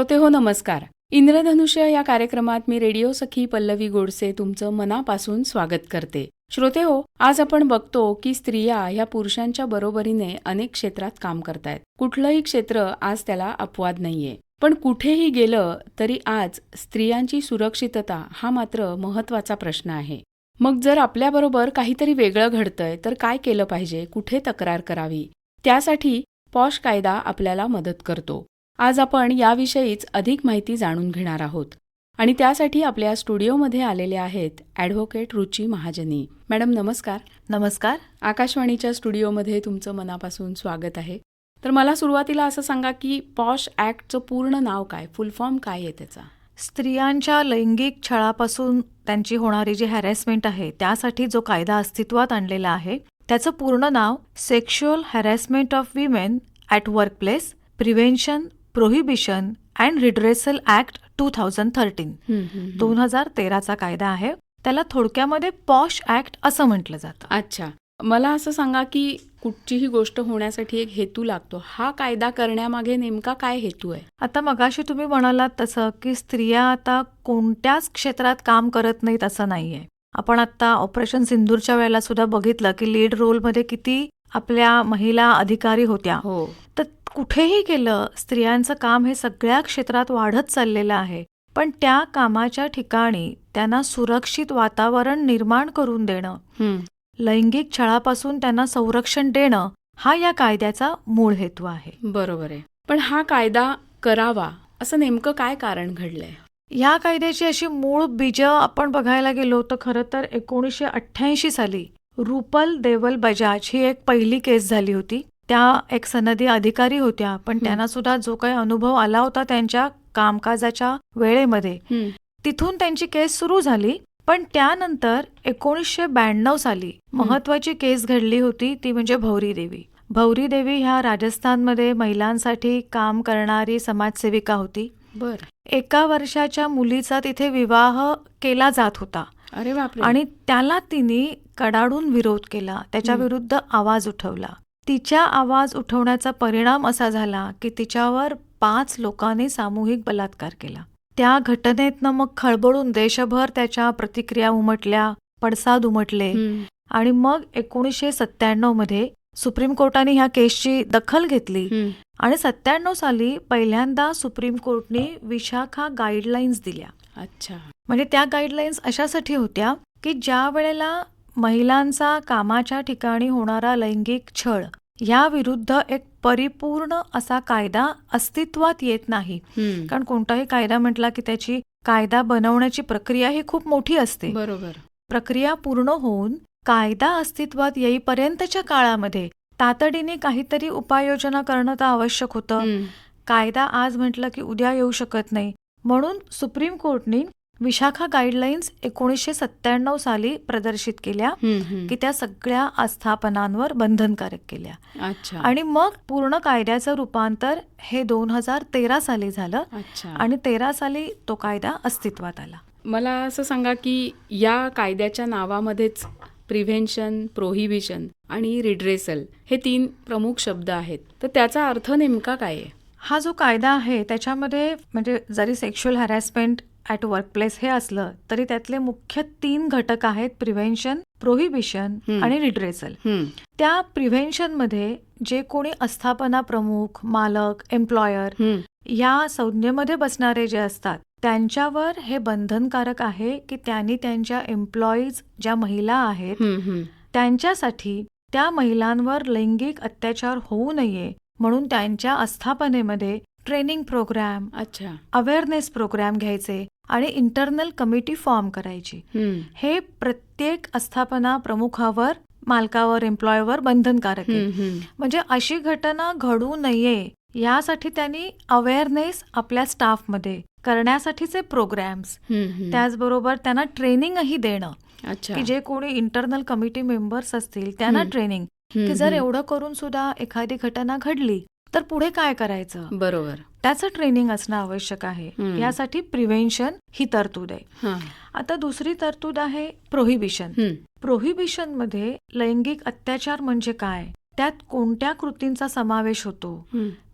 श्रोते हो नमस्कार. इंद्रधनुष्य या कार्यक्रमात मी रेडिओ सखी पल्लवी गोडसे तुमचं मनापासून स्वागत करते. श्रोते हो आज आपण बघतो की स्त्रिया ह्या पुरुषांच्या बरोबरीने अनेक क्षेत्रात काम करतायत. कुठलंही क्षेत्र आज त्याला अपवाद नाहीये. पण कुठेही गेलं तरी आज स्त्रियांची सुरक्षितता हा मात्र महत्त्वाचा प्रश्न आहे. मग जर आपल्याबरोबर काहीतरी वेगळं घडतंय तर काय केलं पाहिजे? कुठे तक्रार करावी? त्यासाठी पॉश कायदा आपल्याला मदत करतो. आज आपण याविषयीच अधिक माहिती जाणून घेणार आहोत. आणि त्यासाठी आपल्या स्टुडिओमध्ये आलेले आहेत ॲडव्होकेट रुची महाजनी. मॅडम नमस्कार. नमस्कार. आकाशवाणीच्या स्टुडिओमध्ये तुमचं मनापासून स्वागत आहे. तर मला सुरुवातीला असं सांगा की पॉश ॲक्टचं पूर्ण नाव काय? फुल फॉर्म काय आहे त्याचा? स्त्रियांच्या लैंगिक छळापासून त्यांची होणारी जी हॅरॅसमेंट आहे त्यासाठी जो कायदा अस्तित्वात आणलेला आहे त्याचं पूर्ण नाव sexual harassment of women at workplace prevention prohibition and redressal act two thousand thirteen दोन हजार तेराचा कायदा आहे. त्याला थोडक्यामध्ये पॉश ॲक्ट असं म्हटलं जातं. अच्छा. मला असं सांगा की कुठचीही गोष्ट होण्यासाठी एक हेतू लागतो. हा कायदा करण्यामागे नेमका काय हेतू आहे? आता मगाशी तुम्ही म्हणालात तसं की स्त्रिया आता कोणत्याच क्षेत्रात काम करत नाहीत असं नाहीये. आपण आता ऑपरेशन सिंदूरच्या वेळेला सुद्धा बघितलं की लीड रोलमध्ये किती आपल्या महिला अधिकारी होत्या. हो. तर कुठेही गेलं स्त्रियांचं काम हे सगळ्या क्षेत्रात वाढत चाललेलं आहे. पण त्या कामाच्या ठिकाणी त्यांना सुरक्षित वातावरण निर्माण करून देणं. लैंगिक छळापासून त्यांना संरक्षण देणं हा या कायद्याचा मूळ हेतू आहे. बरोबर आहे. पण हा कायदा करावा असं नेमकं काय कारण घडलंय? या कायद्याची अशी मूळ बीज आपण बघायला गेलो तर खरं तर एकोणीसशे अठ्ठ्याऐंशी साली रुपल देवल बजाज ही एक पहिली केस झाली होती. त्या एक सनदी अधिकारी होत्या पण त्यांना सुद्धा जो काही अनुभव आला होता त्यांच्या कामकाजाच्या वेळेमध्ये. तिथून त्यांची केस सुरू झाली पण त्यानंतर एकोणीसशे ब्याण्णव साली महत्वाची केस घडली होती ती म्हणजे भौरी देवी. भौरी देवी ह्या राजस्थानमध्ये महिलांसाठी काम करणारी समाजसेविका होती. बर. एका वर्षाच्या मुलीचा तिथे विवाह केला जात होता. अरे आणि त्याला तिने कडाडून विरोध केला त्याच्या. विरुद्ध आवाज उठवला. तिच्या आवाज उठवण्याचा परिणाम असा झाला की तिच्यावर पाच लोकांनी सामूहिक बलात्कार केला त्या घटनेतनं मग खळबळून देशभर त्याच्या प्रतिक्रिया उमटल्या पडसाद उमटले. आणि मग एकोणीसशे सत्त्याण्णवमध्ये सुप्रीम कोर्टाने ह्या केसची दखल घेतली. आणि सत्त्याण्णव साली पहिल्यांदा सुप्रीम कोर्टने विशाखा गाईडलाईन्स दिल्या अच्छा म्हणजे त्या गाईडलाईन्स अशासाठी होत्या की ज्या वेळेला महिलांचा कामाच्या ठिकाणी होणारा लैंगिक छळ या विरुद्ध एक परिपूर्ण असा कायदा अस्तित्वात येत नाही. कारण कोणताही कायदा म्हटला की त्याची कायदा बनवण्याची प्रक्रिया ही खूप मोठी असते. बरोबर. प्रक्रिया पूर्ण होऊन कायदा अस्तित्वात येईपर्यंतच्या काळामध्ये तातडीने काहीतरी उपाययोजना करणं तर आवश्यक होतं. कायदा आज म्हटलं की उद्या येऊ शकत नाही. म्हणून सुप्रीम कोर्टने विशाखा गाईडलाईन्स एकोणीसशे सत्त्याण्णव साली प्रदर्शित केल्या. की त्या सगळ्या आस्थापनांवर बंधनकारक केल्या. अच्छा. आणि मग पूर्ण कायद्याचं रूपांतर हे दोन हजार तेरा साली झालं आणि तेरा साली तो कायदा अस्तित्वात आला. मला असं सांगा की या कायद्याच्या नावामध्येच प्रिव्हेन्शन प्रोहिबिशन आणि रिड्रेसल हे तीन प्रमुख शब्द आहेत. तर त्याचा अर्थ नेमका काय आहे? हा जो कायदा आहे त्याच्यामध्ये म्हणजे जरी सेक्शुअल हॅरॅसमेंट ॲट वर्कप्लेस हे असलं तरी त्यातले मुख्य तीन घटक आहेत प्रिव्हेन्शन प्रोहिबिशन. आणि रिड्रेसल. त्या प्रिव्हेन्शनमध्ये जे कोणी आस्थापना प्रमुख मालक एम्प्लॉयर. या संज्ञेमध्ये बसणारे जे असतात त्यांच्यावर हे बंधनकारक आहे की त्यांनी त्यांच्या एम्प्लॉईज ज्या महिला आहेत. त्यांच्यासाठी त्या महिलांवर लैंगिक अत्याचार होऊ नये म्हणून त्यांच्या आस्थापनेमध्ये ट्रेनिंग प्रोग्राम अच्छा अवेअरनेस प्रोग्राम घ्यायचे आणि इंटरनल कमिटी फॉर्म करायची. हे प्रत्येक आस्थापना प्रमुखावर मालकावर एम्प्लॉयवर बंधनकारक आहे. म्हणजे अशी घटना घडू नये यासाठी त्यांनी अवेअरनेस आपल्या स्टाफमध्ये करण्यासाठीचे प्रोग्राम्स. त्याचबरोबर त्यांना ट्रेनिंगही देणं अच्छा की जे कोणी इंटरनल कमिटी मेंबर्स असतील त्यांना. ट्रेनिंग की जर. एवढं करून सुद्धा एखादी घटना घडली तर पुढे काय करायचं? बरोबर. त्याचं ट्रेनिंग असणं आवश्यक आहे. यासाठी प्रिव्हेन्शन ही तरतूद आहे. हा. आता दुसरी तरतूद आहे प्रोहिबिशन. प्रोहिबिशनमध्ये लैंगिक अत्याचार म्हणजे काय? त्यात कोणत्या कृतींचा समावेश होतो.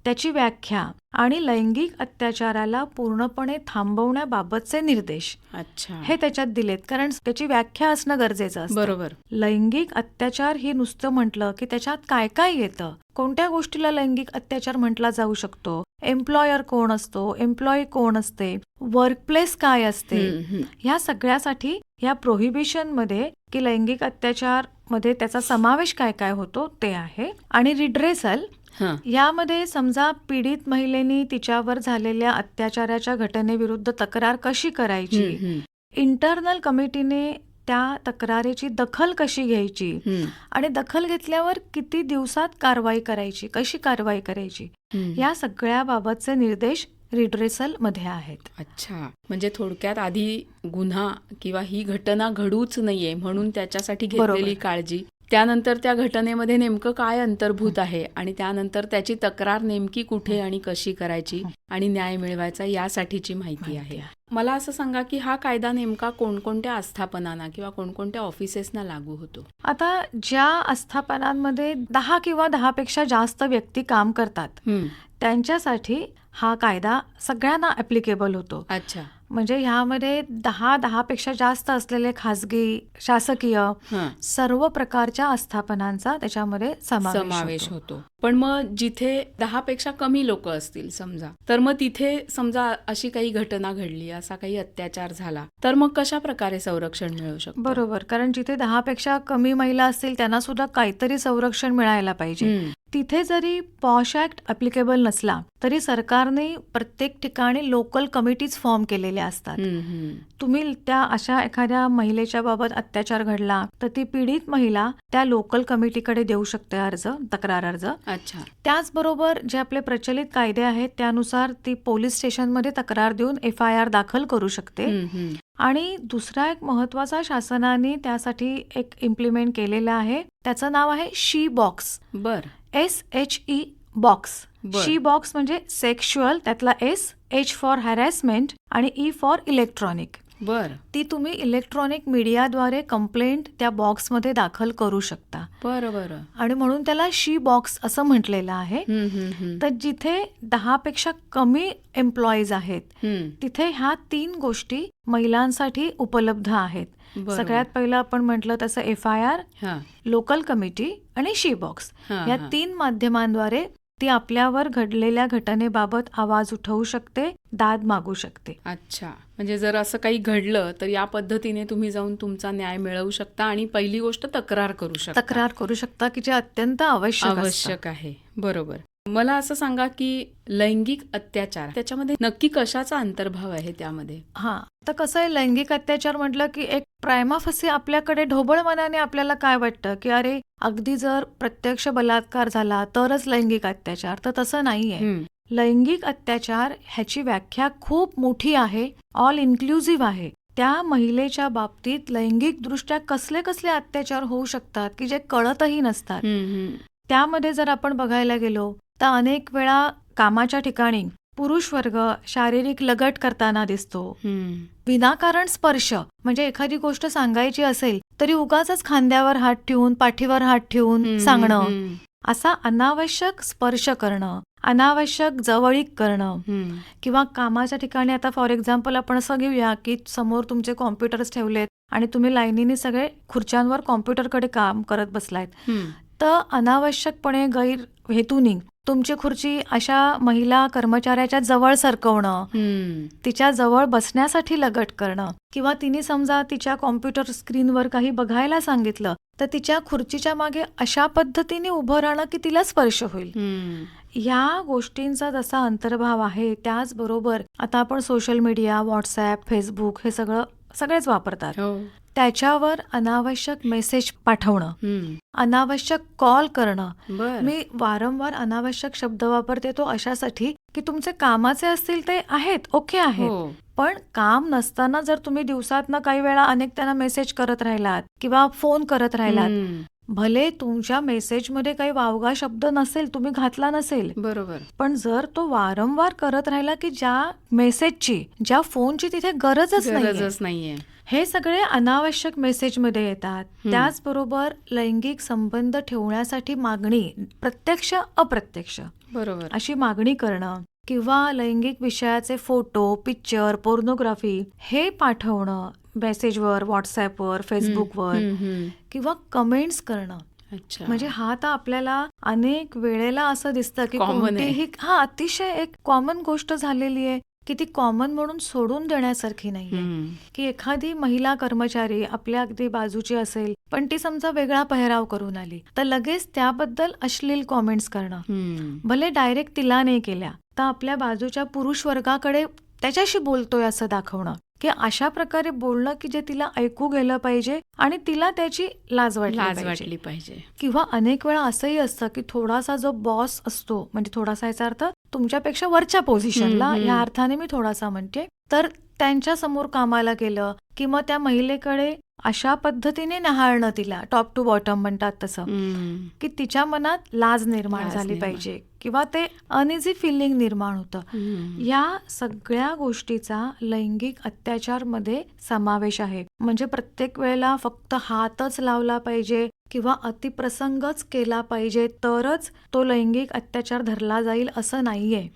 त्याची व्याख्या आणि लैंगिक अत्याचाराला पूर्णपणे थांबवण्याबाबतचे निर्देश अच्छा. हे त्याच्यात दिलेत. कारण त्याची व्याख्या असणं गरजेचं असतं. बरोबर. लैंगिक अत्याचार हे नुसतं म्हटलं की त्याच्यात काय काय येतं? कोणत्या गोष्टीला लैंगिक अत्याचार म्हटला जाऊ शकतो? एम्प्लॉयर कोण असतो? एम्प्लॉई कोण असते? वर्कप्लेस काय असते. ह्या सगळ्यासाठी या प्रोहिबिशनमध्ये की लैंगिक अत्याचारमध्ये त्याचा समावेश काय काय होतो ते आहे. आणि रिड्रेसल यामध्ये समजा पीडित महिलेनी तिच्यावर झालेल्या अत्याचाराच्या घटनेविरुद्ध तक्रार कशी करायची? इंटरनल कमिटीने त्या तक्रारीची दखल कशी घ्यायची? आणि दखल घेतल्यावर किती दिवसात कारवाई करायची? कशी कारवाई करायची. या सगळ्याबाबतचे निर्देश रिड्रेसलमध्ये आहेत. अच्छा. म्हणजे थोडक्यात आधी गुन्हा किंवा ही घटना घडूच नाहीये म्हणून त्याच्यासाठी घेतलेली. काळजी. त्यानंतर त्या घटनेमध्ये नेमकं काय अंतर्भूत आहे आणि त्यानंतर त्याची तक्रार नेमकी कुठे आणि कशी करायची आणि न्याय मिळवायचा यासाठीची माहिती आहे. मला असं सांगा की हा कायदा नेमका कोणकोणत्या आस्थापनांना किंवा कोणकोणत्या ऑफिसेसना लागू होतो? आता ज्या आस्थापनांमध्ये दहा किंवा दहापेक्षा जास्त व्यक्ती काम करतात त्यांच्यासाठी हा कायदा सगळ्यांना ऍप्लिकेबल होतो. अच्छा. म्हणजे ह्यामध्ये दहा दहापेक्षा जास्त असलेले खासगी शासकीय सर्व प्रकारच्या आस्थापनांचा त्याच्यामध्ये समावेश होतो. पण मग जिथे दहा पेक्षा कमी लोक असतील समजा तर मग तिथे समजा अशी काही घटना घडली असा काही अत्याचार झाला तर मग कशा प्रकारे संरक्षण मिळू शकतं? बरोबर. कारण जिथे दहापेक्षा कमी महिला असतील त्यांना सुद्धा काहीतरी संरक्षण मिळायला पाहिजे. तिथे जरी पॉश ऍक्ट अप्लिकेबल नसला तरी सरकारने प्रत्येक ठिकाणी लोकल कमिटीज फॉर्म केलेल्या असतात. तुम्ही त्या अशा एखाद्या महिलेच्या बाबत अत्याचार घडला तर ती पीडित महिला त्या लोकल कमिटीकडे देऊ शकते अर्ज तक्रार अर्ज. अच्छा. त्याचबरोबर जे आपले प्रचलित कायदे आहेत त्यानुसार ती पोलीस स्टेशनमध्ये तक्रार देऊन एफ आय आर दाखल करू शकते. आणि दुसरा एक महत्त्वाचा शासनाने त्यासाठी एक इम्प्लिमेंट केलेला आहे त्याचं नाव आहे शी बॉक्स बर. एस एच ई बॉक्स बर. शी बॉक्स म्हणजे सेक्शुअल त्यातला एस एच फॉर हॅरॅसमेंट आणि ई फॉर इलेक्ट्रॉनिक बर. ती तुम्ही इलेक्ट्रॉनिक मीडियाद्वारे कंप्लेंट त्या बॉक्समध्ये दाखल करू शकता. बर बर. आणि म्हणून त्याला शी बॉक्स असं म्हटलेलं आहे. तर जिथे दहापेक्षा कमी एम्प्लॉईज आहेत तिथे ह्या तीन गोष्टी महिलांसाठी उपलब्ध आहेत. सगळ्यात पहिलं आपण म्हटलं तसं F I R local committee आणि शी बॉक्स या. तीन माध्यमांद्वारे ती आपल्यावर घडलेल्या घटनेबाबत आवाज उठवू शकते दाद मागू शकते. अच्छा. म्हणजे जर असं काही घडलं तर या पद्धतीने तुम्ही जाऊन तुमचा न्याय मिळवू शकता आणि पहिली गोष्ट तक्रार करू शकता. तक्रार करू शकता की जे अत्यंत आवश्यक. आवश्यक आहे. बरोबर. मला असं सांगा की लैंगिक अत्याचार त्याच्यामध्ये नक्की कशाचा अंतर्भाव आहे त्यामध्ये? हा तर कसं आहे लैंगिक अत्याचार म्हटलं की एक प्रायमाफसी आपल्याकडे ढोबळ मनाने आपल्याला काय वाटतं? की अरे अगदी जर प्रत्यक्ष बलात्कार झाला तरच लैंगिक अत्याचार. तर तसं नाहीये. लैंगिक अत्याचार ह्याची व्याख्या खूप मोठी आहे ऑल इन्क्लुझिव्ह आहे. त्या महिलेच्या बाबतीत लैंगिक दृष्ट्या कसले कसले अत्याचार होऊ शकतात की जे कळतही नसतात. त्यामध्ये जर आपण बघायला गेलो तर अनेक वेळा कामाच्या ठिकाणी पुरुष वर्ग शारीरिक लगट करताना दिसतो. विनाकारण स्पर्श म्हणजे एखादी गोष्ट सांगायची असेल तरी उगाच खांद्यावर हात ठेवून पाठीवर हात ठेवून सांगणं. असा अनावश्यक स्पर्श करणं अनावश्यक जवळीक करणं. किंवा कामाच्या ठिकाणी आता फॉर एक्झाम्पल आपण असं घेऊया की समोर तुमचे कॉम्प्युटर्स ठेवलेत आणि तुम्ही लाईनीने सगळे खुर्च्यांवर कॉम्प्युटरकडे काम करत बसलायत. तर अनावश्यकपणे गैर हेतूनी तुमची खुर्ची अशा महिला कर्मचाऱ्याच्या जवळ सरकवणं. तिच्या जवळ बसण्यासाठी लगट करणं किंवा तिने समजा तिच्या कॉम्प्युटर स्क्रीनवर काही बघायला सांगितलं तर तिच्या खुर्चीच्या मागे अशा पद्धतीने उभं राहणं की तिला स्पर्श होईल हम्म. या गोष्टींचा जसा अंतर्भाव आहे त्याचबरोबर आता आपण सोशल मीडिया व्हॉट्सॲप फेसबुक हे सगळं सगळेच वापरतात हो त्याच्यावर अनावश्यक मेसेज पाठवणं. अनावश्यक कॉल करणं. मी वारंवार अनावश्यक शब्द वापरते तो अशासाठी की तुमचे कामाचे असतील ते आहेत ओके आहेत. हो. पण काम नसताना जर तुम्ही दिवसातनं काही वेळा अनेक त्यांना मेसेज करत राहिलात किंवा फोन करत राहिलात. भले तुमच्या मेसेजमध्ये काही वावगा शब्द नसेल तुम्ही घातला नसेल. बरोबर. पण जर तो वारंवार करत राहिला की ज्या मेसेजची ज्या फोनची तिथे गरजच नाही गरजच नाहीये. हे सगळे अनावश्यक मेसेजमध्ये येतात. त्याचबरोबर लैंगिक संबंध ठेवण्यासाठी मागणी प्रत्यक्ष अप्रत्यक्ष बरोबर. अशी मागणी करणं किंवा लैंगिक विषयाचे फोटो पिक्चर पोर्नोग्राफी हे पाठवणं मेसेजवर व्हॉट्सॲपवर फेसबुकवर. किंवा कमेंट्स करणं. अच्छा. म्हणजे हा तर आपल्याला अनेक वेळेला असं दिसतं की. कोणतीही हा अतिशय एक कॉमन गोष्ट झालेली आहे. की ती कॉमन म्हणून सोडून देण्यासारखी नाहीये हम्म. की एखादी महिला कर्मचारी आपल्या अगदी बाजूची असेल पण ती समजा वेगळा पेहराव करून आली तर लगेच त्याबद्दल अश्लील कॉमेंट्स करणं. भले डायरेक्ट तिला नाही केल्या तर आपल्या बाजूच्या पुरुष वर्गाकडे त्याच्याशी बोलतोय असं दाखवणं की अशा प्रकारे बोलणं की जे तिला ऐकू गेलं पाहिजे आणि तिला त्याची लाज वाटली लाज पाहिजे. वाटली पाहिजे किंवा अनेक वेळा असंही असतं की थोडासा जो बॉस असतो म्हणजे थोडासा याचा अर्थ तुमच्यापेक्षा वरच्या पोझिशनला. या अर्थाने मी थोडासा म्हणते तर त्यांच्यासमोर कामाला गेलं किंवा त्या महिलेकडे अशा पद्धतीने नहाळणं तिला टॉप टू बॉटम म्हणतात तसं. की तिच्या मनात लाज निर्माण झाली. पाहिजे किंवा ते अनइझी फिलिंग निर्माण होतं. या सगळ्या गोष्टीचा लैंगिक अत्याचारमध्ये समावेश आहे म्हणजे प्रत्येक वेळेला फक्त हातच लावला पाहिजे किंवा अतिप्रसंगच केला पाहिजे तरच तो लैंगिक अत्याचार धरला जाईल असं नाहीये.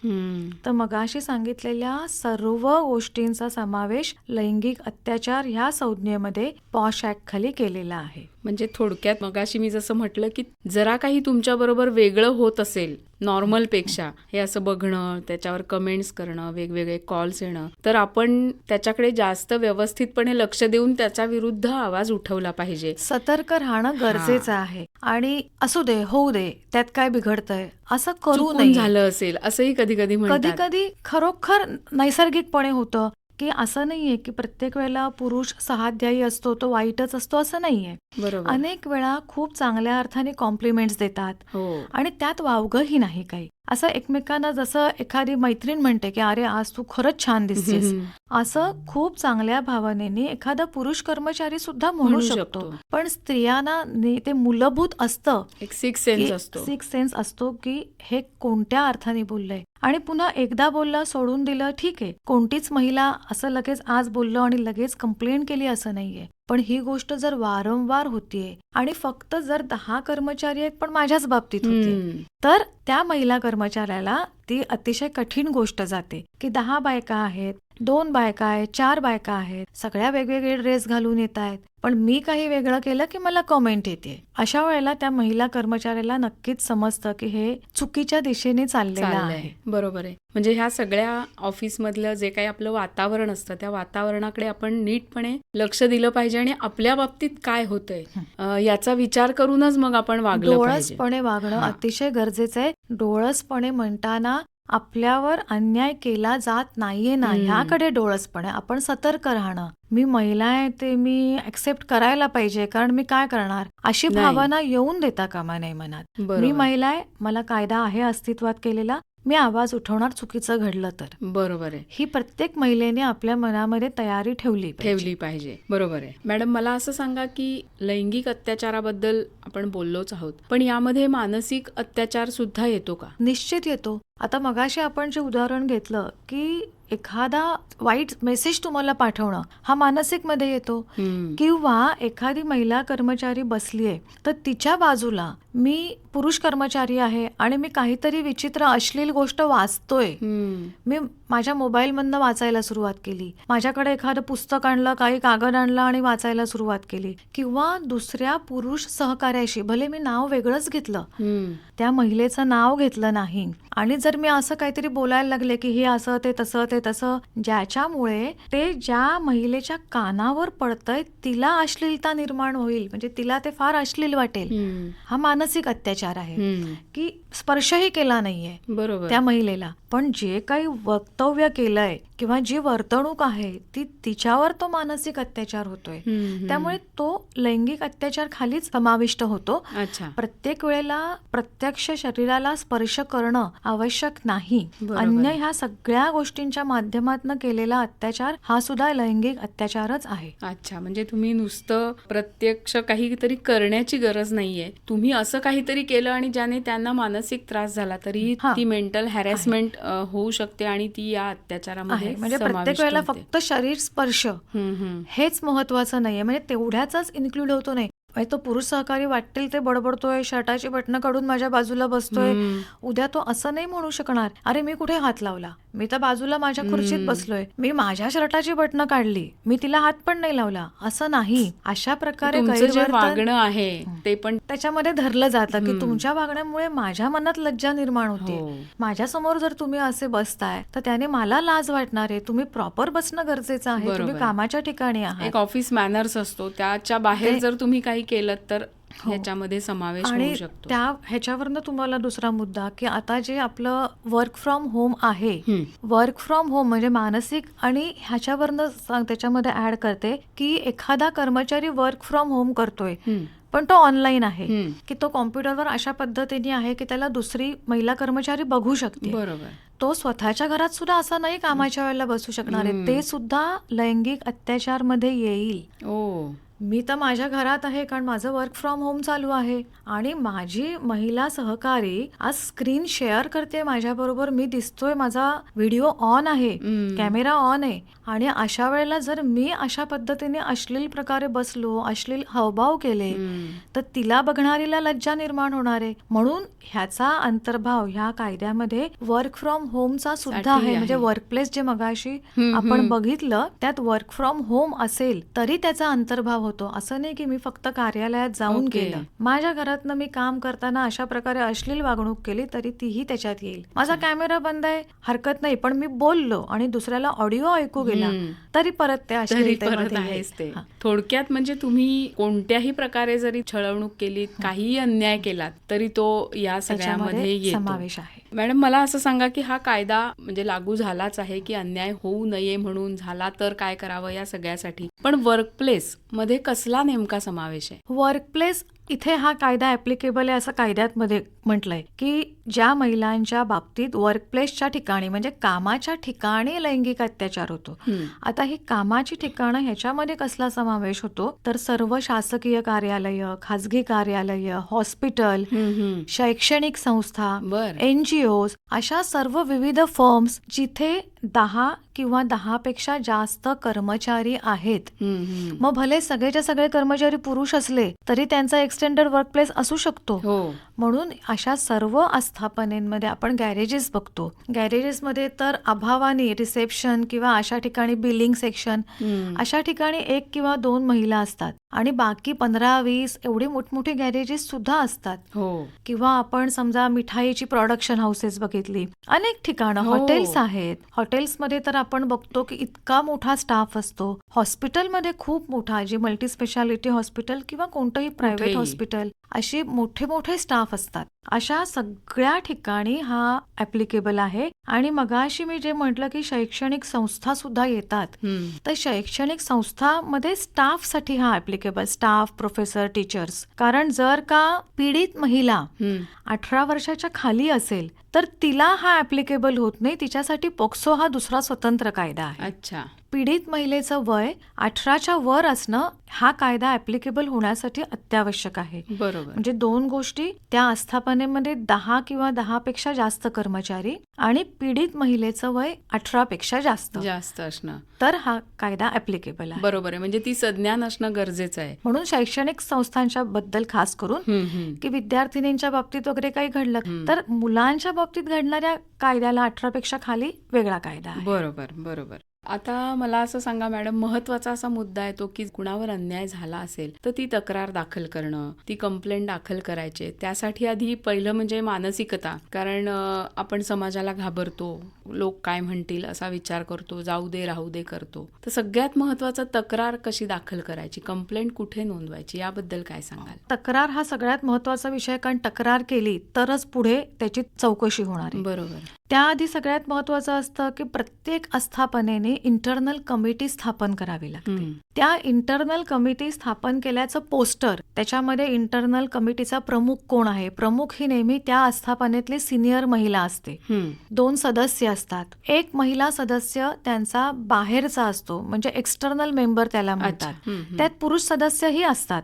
तर मगाशी सांगितलेल्या सर्व गोष्टींचा समावेश लैंगिक अत्याचार ह्या संज्ञेमध्ये पॉश ऍक्ट खाली केलेला आहे म्हणजे थोडक्यात मगाशी मी जसं म्हटलं की जरा काही तुमच्या बरोबर वेगळं होत असेल नॉर्मलपेक्षा हे असं बघणं त्याच्यावर कमेंट्स करणं वेगवेगळे कॉल्स येणं तर आपण त्याच्याकडे जास्त व्यवस्थितपणे लक्ष देऊन त्याच्या विरुद्ध आवाज उठवला पाहिजे. सतर्क राहणं गरजेचं आहे. आणि असू दे होऊ दे त्यात काय बिघडतंय असं करू नये. झालं असेल असंही कधी कधी कधी कधी खरोखर नैसर्गिकपणे होतं. की असं नाहीये की प्रत्येक वेळेला पुरुष सहाध्यायी असतो तो वाईटच असतो असं नाहीये. बरोबर. अनेक वेळा खूप चांगल्या अर्थाने कॉम्प्लिमेंट्स देतात. हो. आणि त्यात वावगंही नाही काही. असं एकमेकांना जसं एखादी मैत्रीण म्हणते की अरे आज तू खरंच छान दिसतेस. असं खूप चांगल्या भावनेने एखादा पुरुष कर्मचारी सुद्धा म्हणू शकतो. पण स्त्रियांना ने- ते मूलभूत असतं एक सिक्स सेन्स असतो. सिक्स सेन्स असतो की हे कोणत्या अर्थाने बोललंय. आणि पुन्हा एकदा बोललं सोडून दिलं ठीक आहे. कोणतीच महिला असं लगेच आज बोललं आणि लगेच कंप्लेंट केली असं नाहीये. पण ही गोष्ट जर वारंवार होतीये आणि फक्त जर दहा कर्मचारी आहेत पण माझ्याच बाबतीत होती. तर त्या महिला कर्मचाऱ्याला ती अतिशय कठीण गोष्ट जाते की दहा बायका आहेत दोन बायका आहेत चार बायका आहेत सगळ्या वेगवेगळे ड्रेस घालून येत आहेत. पण मी काही वेगळं केलं की मला कमेंट येते. अशा वेळेला त्या महिला कर्मचाऱ्याला नक्कीच समजतं की हे चुकीच्या दिशेने चाललेलं आहे. बरोबर आहे. म्हणजे ह्या सगळ्या ऑफिस मधलं जे काही आपलं वातावरण असतं त्या वातावरणाकडे आपण नीटपणे लक्ष दिलं पाहिजे आणि आपल्या बाबतीत काय होतंय याचा विचार करूनच मग आपण वागलं पाहिजे. डोळसपणे वागणं. अतिशय गरजेचं आहे. डोळसपणे म्हणताना आपल्यावर अन्याय केला जात नाहीये ना. ह्याकडे डोळसपणे. आपण सतर्क राहणं. मी महिला आहे ते मी ऍक्सेप्ट करायला पाहिजे. कारण मी काय करणार? अशी नाही. भावना येऊन देता कामा नये मनात. मी महिला आहे मला कायदा आहे अस्तित्वात केलेला. मी आवाज उठवणार चुकीचं घडलं तर. बरोबर आहे. ही प्रत्येक महिलेने आपल्या मनामध्ये तयारी ठेवली. ठेवली पाहिजे. बरोबर आहे. मॅडम मला असं सांगा की लैंगिक अत्याचाराबद्दल आपण बोललोच आहोत पण यामध्ये मानसिक अत्याचार सुद्धा येतो का? निश्चित येतो. आता मगाशी आपण जे उदाहरण घेतलं की एखादा वाईट मेसेज तुम्हाला पाठवणं हा मानसिकमध्ये येतो. किंवा एखादी महिला कर्मचारी बसलीये तर तिच्या बाजूला मी पुरुष कर्मचारी आहे आणि मी काहीतरी विचित्र अश्लील गोष्ट वाचतोय. मी माझ्या मोबाईलमधनं वाचायला सुरुवात केली माझ्याकडे एखादं पुस्तक आणलं काही कागद आणलं आणि वाचायला सुरुवात केली किंवा दुसऱ्या पुरुष सहकार्याशी भले मी नाव वेगळंच घेतलं. त्या महिलेचं नाव घेतलं नाही आणि जर मी असं काहीतरी बोलायला लागले की हे असं ते तसं ते तसं ज्याच्यामुळे ते ज्या महिलेच्या कानावर पडतंय तिला अश्लीलता निर्माण होईल म्हणजे तिला ते फार अश्लील वाटेल. हा मानसिक अत्याचार आहे. की स्पर्शही केला नाहीये बरोबर. त्या महिलेला. पण जे काही वक्तव्य केलंय किंवा जी वर्तणूक आहे ती तिच्यावर तो मानसिक अत्याचार होतोय. त्यामुळे तो लैंगिक अत्याचार खालीच समाविष्ट होतो. प्रत्येक वेळेला प्रत्यक्ष शरीराला स्पर्श करणं आवश्यक नाही. अन्य ह्या सगळ्या गोष्टींच्या माध्यमातून केलेला अत्याचार हा सुद्धा लैंगिक अत्याचारच आहे. अच्छा. म्हणजे तुम्ही नुसतं प्रत्यक्ष काहीतरी करण्याची गरज नाहीये. तुम्ही असं काहीतरी केलं आणि ज्याने त्यांना मानसिक त्रास झाला तरी हा. ती मेंटल हॅरेसमेंट होऊ शकते आणि ती या अत्याचारामध्ये आहे म्हणजे प्रत्येक समाविष्ट वेळेला होते. फक्त शरीर स्पर्श हम्म, हम्म. हेच महत्वाचं नाहीये म्हणजे तेवढ्याचाच इन्क्लूड होतो नाही म्हणजे तो पुरुष सहकारी वाटेल ते बडबडतोय शर्टाची बटणं काढून माझ्या बाजूला बसतोय हम्म. उद्या तो असं नाही म्हणू शकणार अरे मी कुठे हात लावला मी तर बाजूला माझ्या खुर्चीत बसलोय. मी माझ्या शर्टाची बटणं काढली. मी तिला हात पण नाही लावला. असं नाही. अशा प्रकारे वागणं आहे ते पण त्याच्यामध्ये धरलं जातं की. तुमच्या वागण्यामुळे माझ्या मनात लज्जा निर्माण होते. हो. माझ्यासमोर जर तुम्ही असे बसताय तर त्याने मला लाज वाटणार आहे. तुम्ही प्रॉपर बसणं गरजेचं आहे. तुम्ही. कामाच्या ठिकाणी आहात. एक ऑफिस मॅनर्स असतो. त्याच्या बाहेर जर तुम्ही काही केलं तर. ह्याच्यामध्ये समावेश आणि शकतो त्या ह्याच्यावरनं तुम्हाला दुसरा मुद्दा की आता जे आपलं वर्क फ्रॉम होम आहे. वर्क फ्रॉम होम म्हणजे मानसिक आणि ह्याच्यावरनं सांग- त्याच्यामध्ये ऍड करते की एखादा कर्मचारी वर्क फ्रॉम होम करतोय. पण तो ऑनलाईन आहे. की तो कॉम्प्युटरवर अशा पद्धतीने आहे की त्याला दुसरी महिला कर्मचारी बघू शकते बरोबर तो स्वतःच्या घरात सुद्धा असं नाही कामाच्या वेळेला बसू शकणार आहे हम्म. ते सुद्धा लैंगिक अत्याचारमध्ये येईल ओ मी तर माझ्या घरात आहे कारण माझं वर्क फ्रॉम होम चालू आहे आणि माझी महिला सहकारी आज स्क्रीन शेअर करते माझ्या बरोबर मी दिसतोय माझा व्हिडिओ ऑन आहे. कॅमेरा ऑन आहे आणि अशा वेळेला जर मी अशा पद्धतीने अश्लील प्रकारे बसलो अश्लील हावभाव केले. तर तिला बघणारीला लज्जा निर्माण होणार आहे म्हणून ह्याचा अंतर्भाव ह्या कायद्यामध्ये वर्क फ्रॉम होमचा सुद्धा आहे म्हणजे आहे. वर्कप्लेस जे मगाशी आपण. बघितलं त्यात वर्क फ्रॉम होम असेल तरी त्याचा अंतर्भाव होतो. असं नाही की मी फक्त कार्यालयात जाऊन ओके. केलं माझ्या घरातनं मी काम करताना अशा प्रकारे अश्लील वागणूक केली तरी तीही त्याच्यात येईल. माझा कॅमेरा बंद आहे हरकत नाही पण मी बोललो आणि दुसऱ्याला ऑडिओ ऐकू गेला. तरी परत ते. हा. थोडक्यात म्हणजे तुम्ही कोणत्याही प्रकारे जरी छळवणूक केलीत काहीही अन्याय केलात तरी तो या सगळ्यामध्ये समावेश आहे. मॅडम मला असं सांगा की हा कायदा म्हणजे लागू झालाच आहे की अन्याय होऊ नये म्हणून झाला तर काय करावं या सगळ्यासाठी? पण वर्कप्लेस मध्ये कसला नेमका समावेश आहे वर्कप्लेस इथे हा कायदा ऍप्लिकेबल आहे असं कायद्यात मध्ये म्हटलंय की ज्या महिलांच्या बाबतीत वर्कप्लेसच्या ठिकाणी म्हणजे कामाच्या ठिकाणी लैंगिक अत्याचार होतो. आता ही कामाची ठिकाणं ह्याच्यामध्ये कसला समावेश होतो तर सर्व शासकीय कार्यालय खाजगी कार्यालय हॉस्पिटल. शैक्षणिक संस्था बर एन जी ओज अशा सर्व विविध फर्म्स जिथे दहा किंवा दहापेक्षा जास्त कर्मचारी आहेत. मग भले सगळेच्या सगळे कर्मचारी पुरुष असले तरी त्यांचा एक्सटेंडेड वर्कप्लेस असू शकतो. हो. म्हणून अशा सर्व आस्थापनेमध्ये आपण गॅरेजेस बघतो. गॅरेजेसमध्ये तर अभावाने रिसेप्शन किंवा अशा ठिकाणी बिलिंग सेक्शन. अशा ठिकाणी एक किंवा दोन महिला असतात. आणि बाकी पंधरा वीस एवढी मोठमोठी गॅरेजेस सुद्धा असतात. हो. किंवा आपण समजा मिठाईची प्रोडक्शन हाऊसेस बघितली. अनेक ठिकाणं हो. हॉटेल्स आहेत. हॉटेल्समध्ये तर आपण बघतो की इतका मोठा स्टाफ असतो. हॉस्पिटलमध्ये खूप मोठा जे मल्टी स्पेशालिटी हॉस्पिटल किंवा कोणतंही प्रायव्हेट. हॉस्पिटल अशी मोठे मोठे स्टाफ असतात. अशा सगळ्या ठिकाणी हा ऍप्लिकेबल आहे. आणि मगाशी मी जे म्हटलं की शैक्षणिक संस्था सुद्धा येतात. तर शैक्षणिक संस्थामध्ये स्टाफसाठी हा ऍप्लिकेबल स्टाफ प्रोफेसर टीचर्स कारण जर का पीडित महिला. अठरा वर्षाच्या खाली असेल तर तिला हा ऍप्लिकेबल होत नाही. तिच्यासाठी पोक्सो हा दुसरा स्वतंत्र कायदा आहे. अच्छा. पीडित महिलेचं वय अठराच्या वर असणं हा कायदा ऍप्लिकेबल होण्यासाठी अत्यावश्यक आहे. बरोबर. म्हणजे दोन गोष्टी त्या आस्थापनेमध्ये दहा किंवा दहा पेक्षा जास्त कर्मचारी आणि पीडित महिलेचं वय अठरा पेक्षा जास्त. जास्त असणं. तर हा कायदा ऍप्लिकेबल आहे. बरोबर आहे. म्हणजे ती संज्ञा नसणं गरजेचं आहे. म्हणून शैक्षणिक संस्थांच्या बद्दल खास करून. की विद्यार्थिनींच्या बाबतीत वगैरे काही घडलं. तर मुलांच्या बाबतीत घडणाऱ्या कायद्याला अठरा पेक्षा खाली वेगळा कायदा बरोबर बरोबर. आता मला असं सांगा मॅडम महत्त्वाचा असा मुद्दा आहे तो की कुणावर अन्याय झाला असेल तर ती तक्रार दाखल करणं ती कंप्लेंट दाखल करायचे त्यासाठी आधी पहिलं म्हणजे मानसिकता. कारण आपण समाजाला घाबरतो लोक काय म्हणतील असा विचार करतो जाऊ दे राहू दे करतो. तर सगळ्यात महत्वाचं तक्रार कशी दाखल करायची? कंप्लेंट कुठे नोंदवायची? याबद्दल काय सांगाल? तक्रार हा सगळ्यात महत्त्वाचा विषय कारण तक्रार केली तरच पुढे त्याची चौकशी होणार बरोबर. त्याआधी सगळ्यात महत्वाचं असतं की प्रत्येक आस्थापनेने इंटरनल कमिटी स्थापन करावी लागते. त्या इंटरनल कमिटी स्थापन केल्याचं पोस्टर त्याच्यामध्ये इंटरनल कमिटीचा प्रमुख कोण आहे प्रमुख ही नेहमी त्या आस्थापनेतली सिनियर महिला असते. दोन सदस्य असतात एक महिला सदस्य त्यांचा बाहेरचा असतो म्हणजे एक्सटर्नल मेंबर त्याला म्हणतात. त्यात पुरुष सदस्यही असतात.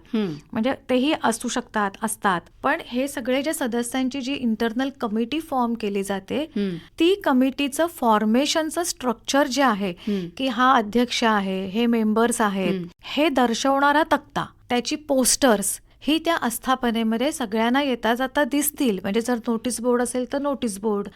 म्हणजे तेही असू शकतात असतात पण हे सगळे जे सदस्यांची जी इंटरनल कमिटी फॉर्म केली जाते. ती कमिटीचं फॉर्मेशनचं स्ट्रक्चर जे आहे. की हा अध्यक्ष आहे हे मेंबर्स आहेत. हे दर्शवणारा तक्ता त्याची पोस्टर्स ही त्या आस्थापनेमध्ये सगळ्यांना येता जाता दिसतील म्हणजे जर नोटीस बोर्ड असेल तर नोटीस बोर्ड.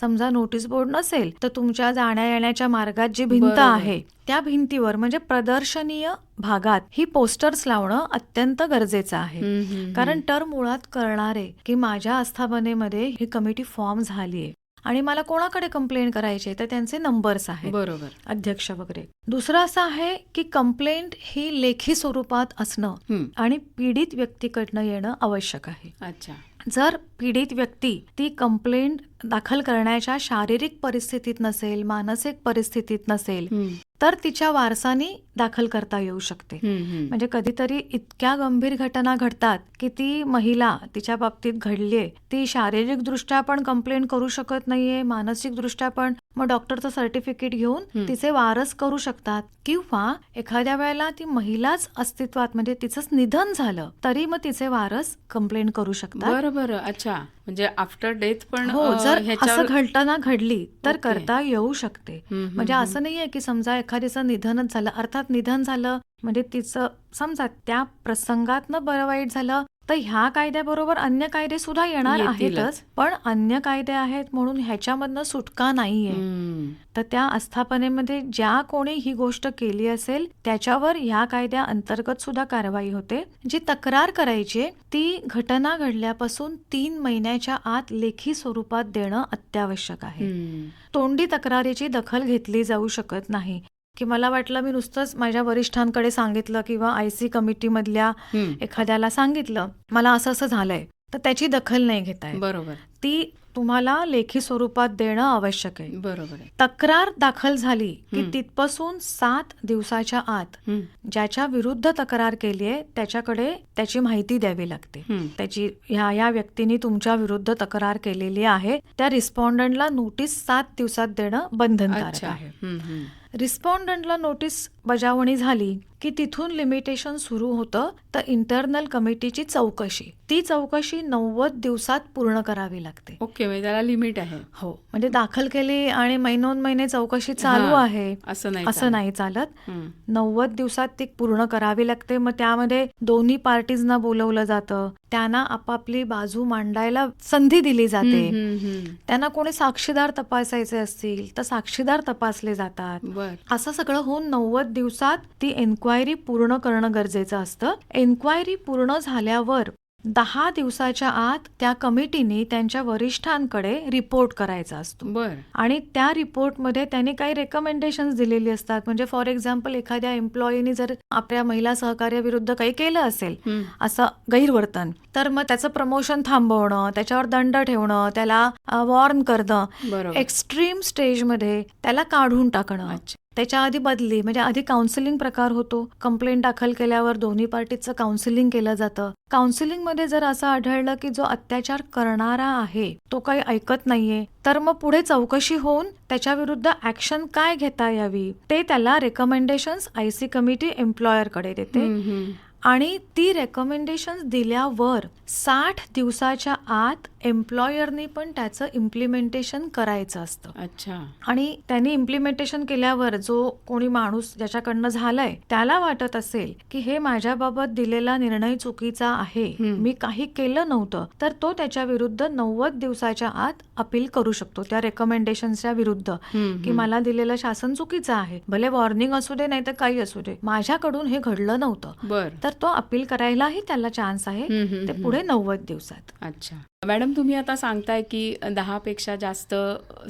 समजा नोटीस बोर्ड नसेल तर तुमच्या जाण्या येण्याच्या मार्गात जी भिंत. आहे त्या भिंतीवर म्हणजे प्रदर्शनीय भागात ही पोस्टर्स लावणं अत्यंत गरजेचं आहे कारण तर मुळात कळणारे की माझ्या आस्थापनेमध्ये ही कमिटी फॉर्म झालीये आणि मला कोणाकडे कंप्लेंट करायची तर त्यांचे नंबर्स आहेत. बरोबर. अध्यक्ष वगैरे. दुसरं असं आहे की कंप्लेंट ही लेखी स्वरूपात असणं. आणि पीडित व्यक्तीकडनं येणं आवश्यक आहे. अच्छा. जर पीडित व्यक्ती ती कंप्लेंट दाखल करण्याच्या शारीरिक परिस्थितीत नसेल मानसिक परिस्थितीत नसेल. तर तिच्या वारसानी दाखल करता येऊ शकते. म्हणजे कधीतरी इतक्या गंभीर घटना घडतात की ती महिला तिच्या बाबतीत घडलीये ती शारीरिक दृष्ट्या पण कंप्लेंट करू शकत नाहीये मानसिक दृष्ट्या पण मग डॉक्टरचं सर्टिफिकेट घेऊन. तिचे वारस करू शकतात किंवा एखाद्या वेळेला ती महिलाच अस्तित्वात म्हणजे तिचंच निधन झालं तरी मग तिचे वारस कंप्लेंट करू शकतात बरं बरं अच्छा म्हणजे आफ्टर डेथ पण हो जर असं घटना घडली तर. करता येऊ शकते म्हणजे. असं नाहीये की समजा एखादीचं निधनच झालं अर्थात निधन झालं म्हणजे तिचं समजा त्या प्रसंगातनं बरं वाईट झालं तर ह्या कायद्याबरोबर अन्य कायदे सुद्धा येणार. आहेतच पण अन्य कायदे आहेत म्हणून ह्याच्यामधनं सुटका नाहीये. तर त्या आस्थापनेमध्ये ज्या कोणी ही गोष्ट केली असेल त्याच्यावर ह्या कायद्या अंतर्गत सुद्धा कारवाई होते जी तक्रार करायची ती घटना घडल्यापासून तीन महिन्याच्या आत लेखी स्वरूपात देणं अत्यावश्यक आहे. तोंडी तक्रारीची दखल घेतली जाऊ शकत नाही की मला वाटलं मी नुसतंच माझ्या वरिष्ठांकडे सांगितलं किंवा आय सी कमिटीमधल्या. एखाद्याला सांगितलं मला असं असं झालंय तर त्याची दखल नाही घेताय बरोबर ती तुम्हाला लेखी स्वरूपात देणं आवश्यक आहे बरोबर तक्रार दाखल झाली की. तिथपासून सात दिवसाच्या आत. ज्याच्या विरुद्ध तक्रार केली आहे त्याच्याकडे त्याची माहिती द्यावी लागते. त्याची ह्या या व्यक्तीने तुमच्या विरुद्ध तक्रार केलेली आहे त्या रिस्पॉन्डंटला नोटीस सात दिवसात देणं बंधनकारक आहे. रिस्पॉन्डंटला नोटीस बजावणी झाली. की तिथून लिमिटेशन सुरू होतं तर इंटरनल कमिटीची चौकशी. ती चौकशी नव्वद दिवसात पूर्ण करावी लागते. ओके म्हणजे त्याला लिमिट आहे. हो म्हणजे दाखल केली आणि महिनोन महिने चौकशी चालू. आहे. असं नाही असं चालत. नाही चालत. नव्वद दिवसात ती पूर्ण करावी लागते. मग त्यामध्ये दोन्ही पार्टीजना बोलवलं जातं. त्यांना आपापली बाजू मांडायला संधी दिली जाते. त्यांना कोणी साक्षीदार तपासायचे असतील तर साक्षीदार तपासले जातात. असं सगळं होऊन नव्वद दिवसात ती एन्क्वायरी पूर्ण करणं गरजेचं असतं. एन्क्वायरी पूर्ण झाल्यावर दहा दिवसाच्या आत त्या कमिटीने त्यांच्या वरिष्ठांकडे रिपोर्ट करायचा असतो. बर. आणि त्या रिपोर्टमध्ये त्यांनी काही रेकमेंडेशन्स दिलेली असतात. म्हणजे फॉर एक्झाम्पल एखाद्या एम्प्लॉईनी जर आपल्या महिला सहकार्याविरुद्ध काही केलं असेल. असं गैरवर्तन तर मग त्याचं प्रमोशन थांबवणं त्याच्यावर दंड ठेवणं त्याला वॉर्न करणं एक्स्ट्रीम स्टेजमध्ये त्याला काढून टाकणं. त्याच्या आधी बदली म्हणजे आधी काउन्सिलिंग प्रकार होतो. कंप्लेंट दाखल केल्यावर दोन्ही पार्टीचं काउन्सिलिंग केलं जातं. काउन्सिलिंगमध्ये जर असं आढळलं की जो अत्याचार करणारा आहे तो काही ऐकत नाहीये तर मग पुढे चौकशी होऊन त्याच्या विरुद्ध ऍक्शन काय घेता यावी? ते त्याला रेकमेंडेशन्स आयसी कमिटी एम्प्लॉयरकडे देते. आणि ती रेकमेंडेशन्स दिल्यावर साठ दिवसाच्या आत एम्प्लॉयरनी पण त्याचं इम्प्लिमेंटेशन करायचं असतं. अच्छा. आणि त्यांनी इम्प्लिमेंटेशन केल्यावर जो कोणी माणूस ज्याच्याकडनं झालाय त्याला वाटत असेल की हे माझ्याबाबत दिलेला निर्णय चुकीचा आहे. मी काही केलं नव्हतं तर तो त्याच्या विरुद्ध नव्वद दिवसाच्या आत अपील करू शकतो त्या रेकमेंडेशनच्या विरुद्ध की. मला दिलेलं शासन चुकीचं आहे. भले वॉर्निंग असू दे नाही तर काही असू दे माझ्याकडून हे घडलं नव्हतं. बर. तर तो अपील करायलाही त्याला चान्स आहे ते. पुढे नव्वद दिवसात. अच्छा. मॅडम तुम्ही आता सांगताय की दहापेक्षा जास्त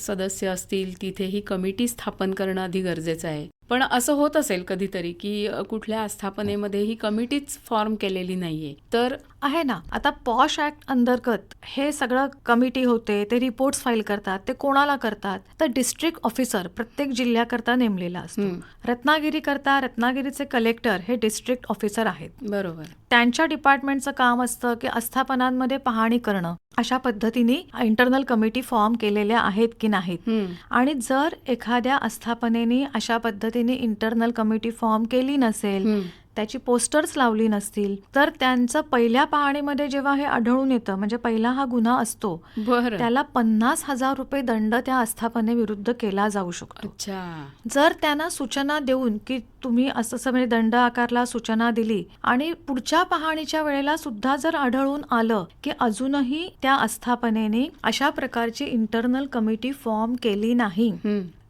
सदस्य असतील तिथे ही कमिटी स्थापन करणं आधी गरजेचं आहे. पण असं होत असेल कधीतरी की कुठल्या आस्थापनेमध्ये ही कमिटीच फॉर्म केलेली नाहीये. तर आहे ना. आता पॉश ऍक्ट अंतर्गत हे सगळं कमिटी होते ते रिपोर्ट्स फाईल करतात ते कोणाला करतात? तर डिस्ट्रिक्ट ऑफिसर प्रत्येक जिल्ह्याकरता नेमलेला असतो. रत्नागिरी करता रत्नागिरीचे कलेक्टर हे डिस्ट्रिक्ट ऑफिसर आहेत. बरोबर. त्यांच्या डिपार्टमेंटचं काम असतं की आस्थापनांमध्ये पाहणी करणं. अशा पद्धतीने इंटरनल कमिटी फॉर्म केलेल्या आहेत की नाहीत. आणि जर एखाद्या आस्थापनेने अशा पद्धतीने इंटरनल कमिटी फॉर्म केली नसेल त्याची पोस्टर्स लावली नसतील तर त्यांचं पहिल्या पाहणीमध्ये जेव्हा हे आढळून येतं म्हणजे पहिला हा गुन्हा असतो त्याला पन्नास हजार रुपये दंड त्या आस्थापनेविरुद्ध केला जाऊ शकतो. जर त्यांना सूचना देऊन की तुम्ही असं म्हणजे दंड आकारला सूचना दिली आणि पुढच्या पाहणीच्या वेळेला सुद्धा जर आढळून आलं की अजूनही त्या आस्थापनेने अशा प्रकारची इंटरनल कमिटी फॉर्म केली नाही.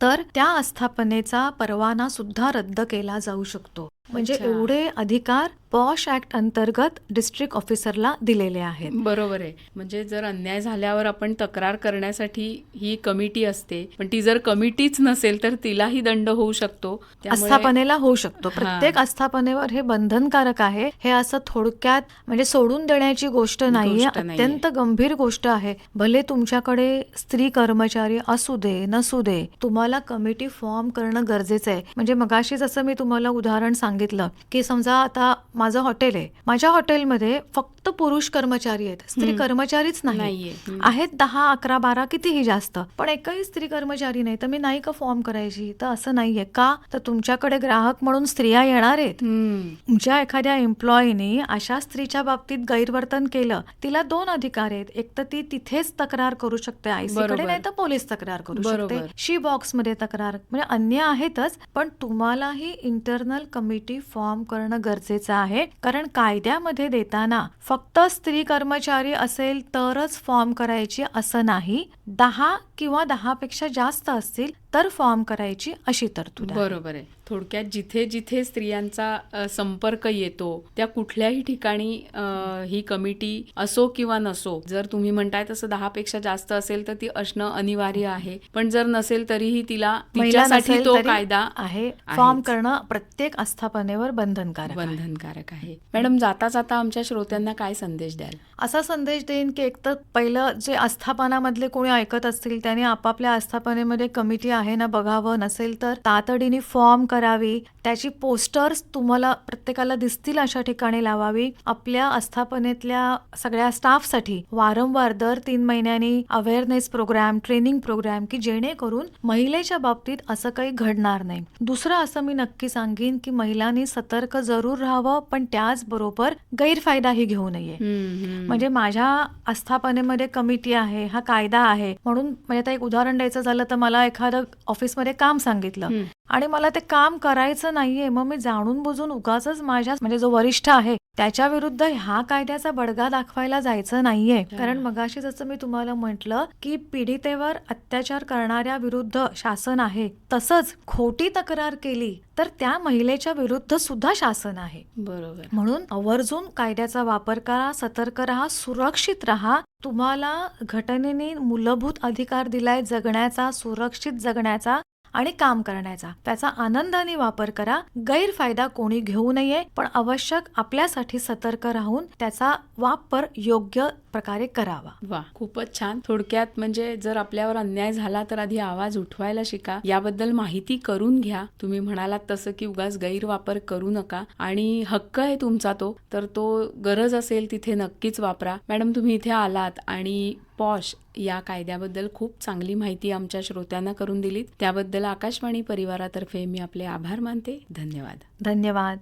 तर त्या आस्थापनेचा परवाना सुद्धा रद्द केला जाऊ शकतो. म्हणजे. एवढे अधिकार पॉश ऍक्ट अंतर्गत डिस्ट्रिक्ट ऑफिसरला दिलेले आहेत. बरोबर आहे. म्हणजे जर अन्याय झाल्यावर आपण तक्रार करण्यासाठी ही कमिटी असते पण ती जर कमिटीच नसेल तर तिलाही दंड होऊ शकतो. आस्थापनेला होऊ शकतो. प्रत्येक आस्थापनेवर हे बंधनकारक आहे. हे असं थोडक्यात म्हणजे सोडून देण्याची गोष्ट नाहीये. अत्यंत गंभीर गोष्ट आहे. भले तुमच्याकडे स्त्री कर्मचारी असू दे नसू दे तुम्हाला कमिटी फॉर्म करणं गरजेचं आहे. म्हणजे मगाशी जसं मी तुम्हाला उदाहरण सांगितलं की समजा आता माझं हॉटेल आहे. माझ्या हॉटेलमध्ये फक्त पुरुष कर्मचारी आहेत. स्त्री. कर्मचारीच नाही. आहेत दहा अकरा बारा कितीही जास्त. पण एकही स्त्री कर्मचारी नाही. तर मी नाही का फॉर्म करायची? तर असं नाहीये का? तर तुमच्याकडे ग्राहक म्हणून स्त्रिया येणार आहेत. तुमच्या एखाद्या एम्प्लॉईने अशा स्त्रीच्या बाबतीत गैरवर्तन केलं. तिला दोन अधिकार आहेत. एक तर ती तिथेच तक्रार करू शकते. आयसी कडे बरोबर. नाही तर पोलीस तक्रार करू. शकते. शी बॉक्समध्ये तक्रार. म्हणजे अन्य आहेतच पण तुम्हालाही इंटरनल कमिटी फॉर्म करणं गरजेचं आहे. कारण कायद्यामध्ये देताना फक्त स्त्री कर्मचारी असेल तरच फॉर्म करायची असं नाही. दहा किंवा दहा पेक्षा जास्त असतील तर फॉर्म करायची अशी तरतूद बरोबर आहे. थोडक्यात जिथे जिथे स्त्रियांचा संपर्क येतो त्या कुठल्याही ठिकाणी ही कमिटी असो किंवा नसो जर तुम्ही म्हणताय तसं दहा पेक्षा जास्त असेल तर ती असणं अनिवार्य आहे. पण जर नसेल तरीही तिला तिच्यासाठी तो कायदा आहे. फॉर्म. करणं प्रत्येक आस्थापनेवर बंधनकारक. बंधनकारक आहे. मॅडम जाता जाता आमच्या श्रोत्यांना काय संदेश द्याल? असा संदेश देईन की एक तर पहिलं जे आस्थापनामधले कोणी ऐकत असतील त्याने आपापल्या आस्थापनेमध्ये कमिटी आहे. ना बघावं नसेल तर तातडीने फॉर्म करावी. त्याची पोस्टर्स तुम्हाला प्रत्येकाला दिसतील अशा ठिकाणी लावावी. आपल्या आस्थापनेतल्या सगळ्या स्टाफसाठी वारंवार दर तीन महिन्यांनी अवेअरनेस प्रोग्राम ट्रेनिंग प्रोग्राम की जेणेकरून महिलेच्या बाबतीत असं काही घडणार नाही. दुसरं असं मी नक्की सांगेन की महिलांनी सतर्क जरूर राहावं पण त्याचबरोबर गैरफायदाही घेऊ नये. म्हणजे माझ्या आस्थापनेमध्ये कमिटी आहे हा कायदा आहे. म्हणून म्हणजे आता एक उदाहरण द्यायचं झालं तर मला एखादं ऑफिसमध्ये काम सांगितलं. आणि मला ते काम करायचं नाहीये मग मी जाणून बुजून उगाच माझ्या म्हणजे जो वरिष्ठ आहे त्याच्या विरुद्ध ह्या कायद्याचा बडगा दाखवायला जायचं नाहीये. कारण मगाशी जसं मी तुम्हाला म्हंटल की पीडितेवर अत्याचार करणाऱ्या विरुद्ध शासन आहे. तसंच खोटी तक्रार केली तर त्या महिलेच्या विरुद्ध सुद्धा शासन आहे. बरोबर. म्हणून आवर्जून कायद्याचा वापर करा सतर्क राहा सुरक्षित राहा. तुम्हाला घटनेने मूलभूत अधिकार दिलाय जगण्याचा सुरक्षित जगण्याचा. आणि काम करण्याचा. त्याचा आनंदाने वापर करा. गैरफायदा कोणी घेऊ नये पण आवश्यक आपल्यासाठी सतर्क राहून त्याचा वापर योग्य प्रकारे करावा. वा खूपच छान. थोडक्यात म्हणजे जर आपल्यावर अन्याय झाला तर आधी आवाज उठवायला शिका. याबद्दल माहिती करून घ्या. तुम्ही म्हणालात तसं की उगाच गैरवापर करू नका आणि हक्क आहे तुमचा तो तर तो गरज असेल तिथे नक्कीच वापरा. मॅडम तुम्ही इथे आलात आणि पॉश या कायद्याबद्दल खूप चांगली माहिती आमच्या श्रोत्यांना करून दिलीत. त्याबद्दल आकाशवाणी परिवारातर्फे मी आपले आभार मानते. धन्यवाद. धन्यवाद.